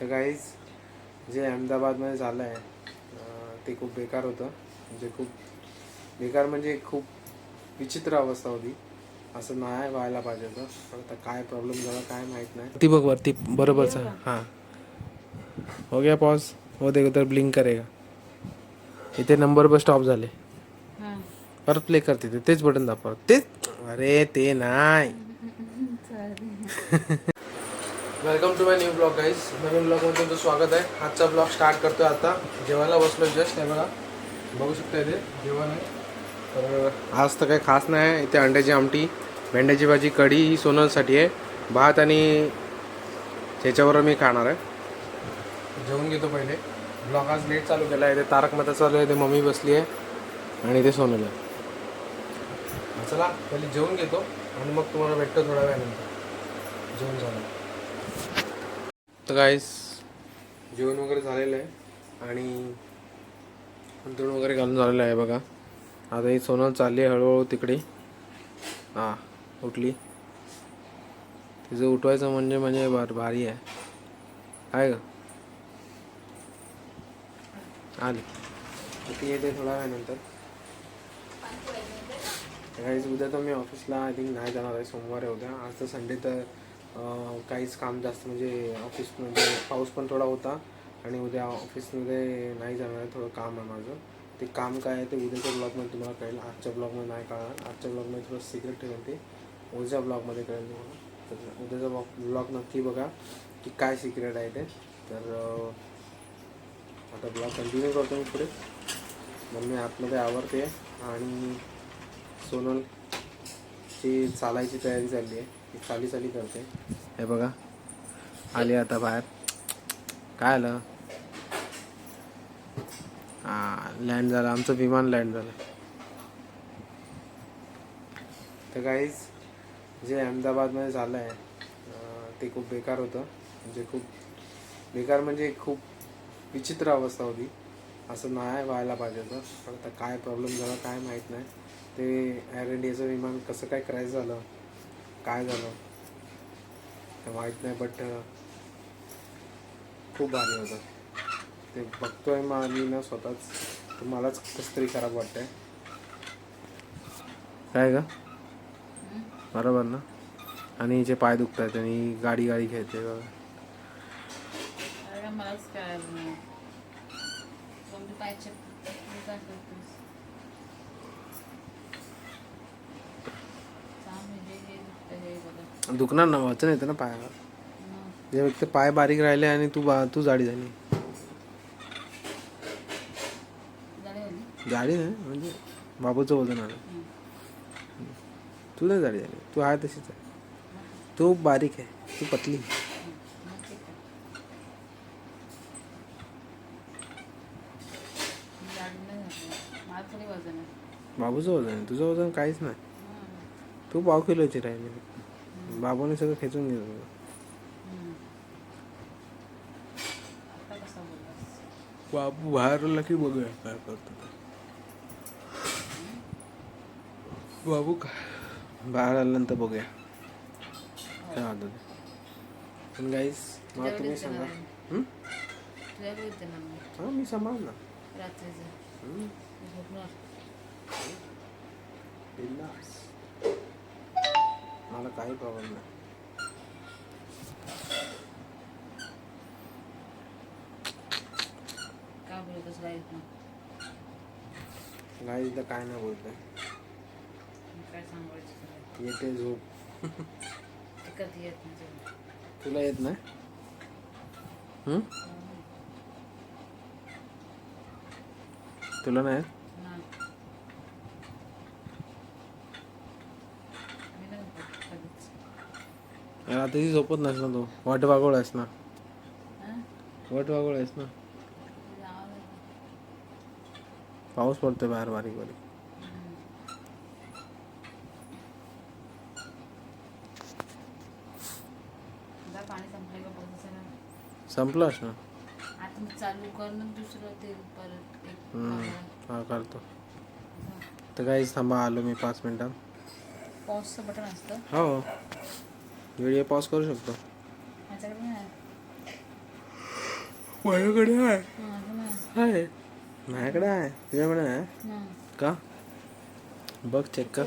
तर काहीच जे अहमदाबादमध्ये झालं आहे ते खूप बेकार होतं. म्हणजे खूप बेकार म्हणजे खूप विचित्र अवस्था होती. असं नाही व्हायला पाहिजे होतं. पण आता काय प्रॉब्लेम झाला काय माहीत नाही. ती बघ वरती बरोबरच हां. हो गया पॉज हो देखो तर ब्लिंक करेगा. इथे नंबर पर स्टॉप झाले. परत प्ले करते ते. तेच बटन दाखव तेच अरे ते नाही. Welcome to my new blog guys नवीन ब्लॉगमध्ये तुमचं स्वागत आहे. आजचा ब्लॉग स्टार्ट करतोय आता. जेवायला बसलो जस्ट आहे बघा. बघू शकता इथे जेवण आहे. तर आज तर काही खास नाही इथे अंड्याची आमटी भेंड्याची भाजी कढी ही सोनलसाठी आहे. भात आणि त्याच्यावर मी खाणार आहे. जेवून घेतो पहिले. ब्लॉग आज लेट चालू केला आहे. इथे तारक मेहता चालू आहे. इथे मम्मी बसली आहे. आणि इथे सोनल आहे. चला पहिले जेवून घेतो. आणि मग तुम्हाला भेटतो थोड्या वेळानंतर. जेवण झालं. तर काहीच जेवण वगैरे झालेलं आहे आणि अंतरण वगैरे घालून झालेलं आहे बघा. आता ही सोनं चालली आहे हळूहळू तिकडे. हां उठली. तिचं उठवायचं म्हणजे म्हणजे भार भारी आहे. आहे का आली. ती येते थोडा वेळानंतर काहीच उद्या तर मी ऑफिसला आय थिंक नाही जाणार आहे. सोमवार आहे उद्या. आज तर संडे तर काहीच काम जास्त म्हणजे ऑफिसमध्ये पाऊस पण थोडा होता आणि उद्या ऑफिसमध्ये नाही जाणार आहे थोडं काम आहे माझं. ते काम काय आहे ते उद्याच्या ब्लॉगमध्ये तुम्हाला कळेल. आजच्या ब्लॉगमध्ये नाही कळणार. आजच्या ब्लॉगमध्ये थोडं सिक्रेट ठेवेल ते. उद्याच्या ब्लॉगमध्ये कळेल तुम्हाला. तर उद्याचा ब्लॉग ब्लॉग नक्की बघा की काय सिक्रेट आहे ते. तर आता ब्लॉग कंटिन्यू करतो मी पुढे. मग मी आतमध्ये आवडते आणि ती चालायची तयारी चालली आहे. ती चाली चाली करते. हे बघा. आली आता बाहेर. काय आलं? हां लँड झालं. आमचं विमान लँड झालं. तर काहीच जे अहमदाबादमध्ये झालं आहे ते खूप बेकार होतं. म्हणजे खूप बेकार म्हणजे खूप विचित्र अवस्था होती. असं नाही व्हायला पाहिजे होतं. पण आता काय प्रॉब्लेम झाला काय माहीत नाही. ते एअर इंडियाचं विमान कसं काय क्रॅश झालं? काय झालं? ते माहीत नाही बट खूप भारी होतं. ते बघतोय मग मी ना स्वतःच. तर मलाच कसं तरी खराब वाटतंय. काय का बरोबर ना? आणि हिचे पाय दुखत आहेत आणि गाडी गाडी खेळते बघा. अरे मलाच नाही पायच्या मी काय करतेस सांग म्हणजे हे दुखतं हे बघा दुखणार ना वाचन येतं ना पायाला. जे व्यक्ती पाय बारीक राहिले आणि तू बा तू जाडी झाली. जाडी नाही म्हणजे बाबूचं वजन आलं. तू नाही जाडी झाली तू आहे तशीच आहे. तू बारीक आहे तू पतली नाही बाबूचं वजन आहे तुझं वजन काहीच नाही. तू पाव किलोची राहिली. बाबूने सगळं खेचून घेतलं. आता कसा बोललास बाबू बाहेर आला की बघूया काय करतो. बाबू काय? बाहेर आल्यानंतर बघूया. काय होतं ते. पण गाईस मला तुम्ही सांगा. हं? हा मी सांभाळ ना रात्रीचं मला काही प्रॉब्लेम नाही काय बोलतच राहील ना गाईस तर काय नाही बोलतंय काय सांगायचं तुला? येते झोप ते कधी येत नाही जेवण. तुला येत नाही हं? तुला नाही येत? नाही. मी नाही झोपत कधीच. रात्रीची झोपत नाहीस ना तू वाट वागोळ आहेस ना हं? वाट वागोळ आहेस ना. पाऊस पडतोय बाहेर बारीक बारीक हं. जा पाणी संपलंय का बघ जरा. संपलं ना आता. हा करतो. तर काहीच थांबा आलो मी पाच मिनिटात पॉजचं बटन असतं हो व्हिडिओ पॉज करू शकतो. माझ्याकडे आहे. आहे. माझ्याकडे आहे. तुझ्याकडे आहे. का? बघ चेक कर.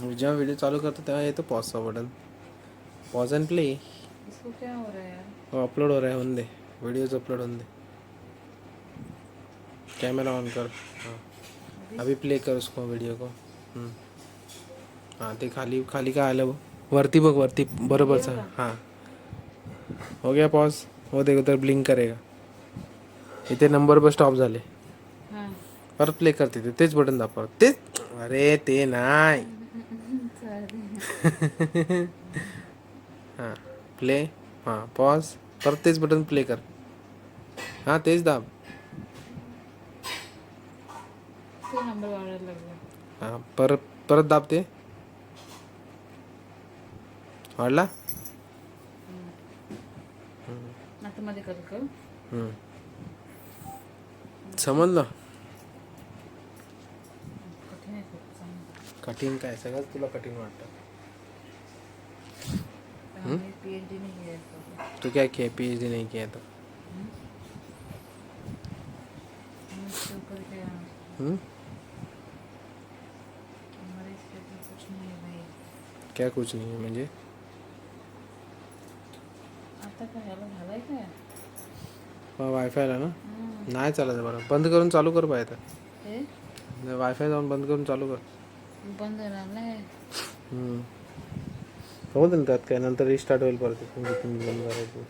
जेव्हा व्हिडिओ चालू करतो तेव्हा येतो पॉजचा बटन पॉज अँड प्ले इसको क्या हो रहा है यार? अपलोड हो रहा है होने दे. वीडियोज अपलोड होने दे. कैमरा ऑन कर. हाँ. अभी? प्ले कर उसको वीडियो को. हाँ ते खाली खाली काय आलं बघ? वरती बघ वरती. बरोबर सर. हाँ. हो गया पॉज हो देखो तर ब्लिंक करेगा. इथे नंबर पर स्टॉप झाले. हां. परत प्ले करते ते तेच बटन दाखव तेच अरे ते नाही हां. प्ले हां पॉज परत तेच बटन प्ले कर. हां तेच दाब. हां परत परत दाब ते वाढला? का. समजलं? कठीण काय? सगळंच तुला कठीण वाटतं. तू क्या किया पी एच डी नहीं किया तो क्या कुछ नहीं है भाई क्या कुछ नहीं है म्हणजे आता काय ह्याला झालंय काय? वायफायला ना. नाही चालत बरं. बंद करून चालू कर पाहिजे हे? वायफाय जाऊन बंद करून चालू कर. बंद होणार नाही. त्यात काय नंतर रिस्टार्ट होईल परत. तुम्ही बंद करायचं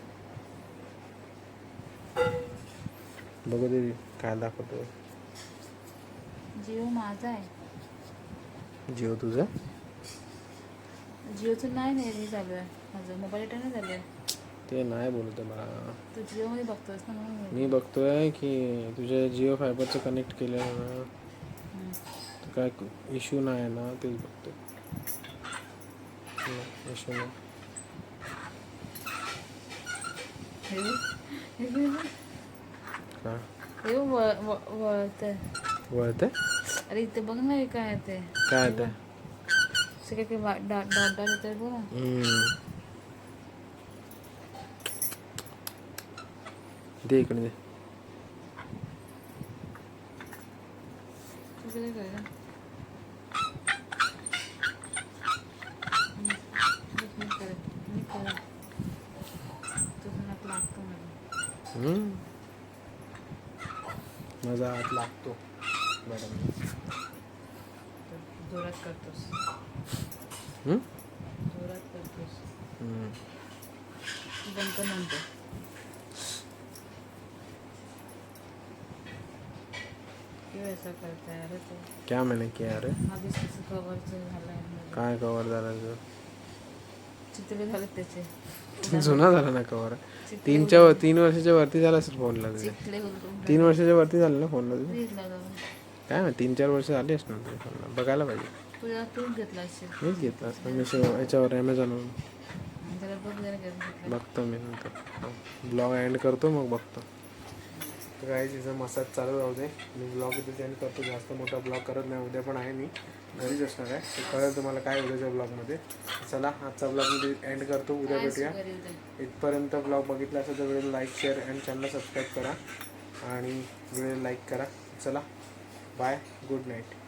बघू दे काय दाखवतो जिओ माझा आहे. जिओ तुझं? जिओचं नाही नाही हे चालू आहे. माझं मोबाईल नाही चालू आहे ते नाही बोलत आहे मला तू जिओमध्ये बघतोस ना म्हणून. मी बघतोय की तुझ्या जिओ फायबरचं कनेक्ट केलं ना हम्म. तर काय इश्यू नाही ना तेच बघतोय इश्यू नाही हे. हे हे व- व- वळतंय. वळते अरे इथे बघ ना हे काय आहे ते काय ते सगळे वा- डॉट डॉट डॉट येतोय बघ ना हम्म. दे इकडे दे तुझं काय आहे? हम्म. बस मी करेन. मी करेन. तुझं नाक लागतं मला. हम्म. माझा हात लागतो मॅडम जोरात करतोस? जोरात करतोस हम्म. बंद म्हणतो क्यों ऐसा करता है अरे तो क्या मैंने किया अरे? काय कवर झाला तुझं? चितले झाले त्याचे जुना झाला ना कवर तीनच्या वर- तीन वर्षाच्या वरती झाला असेल फोनला तुझ्या तीन वर्षाच्या वरती झालं ना फोनला तुझ्या काय माहिती तीन चार वर्ष झाली असणार तुझ्या फोनला बघायला पाहिजे तुझ्या तूच घेतला असेल मीच घेतला असतं मिशो याच्यावर ॲमेझॉनवरून जरा बघ जरा घेतला बघतो मी। नंतर ब्लॉग एंड करतो मग बघतो तर काय तिचा मसाज चालू राहू दे. मी ब्लॉग इथे एंड करतो. जास्त मोठा ब्लॉग करत नाही उद्या पण आहे मी. घरीच असणार आहे. ते कळेल तुम्हाला काय उद्याच्या ब्लॉगमध्ये चला आजचा ब्लॉग मी एंड करतो. उद्या भेटूया. इथपर्यंत ब्लॉग बघितला असेल तर video like share and channel subscribe करा. आणि व्हिडिओ लाईक करा. चला बाय गुड नाईट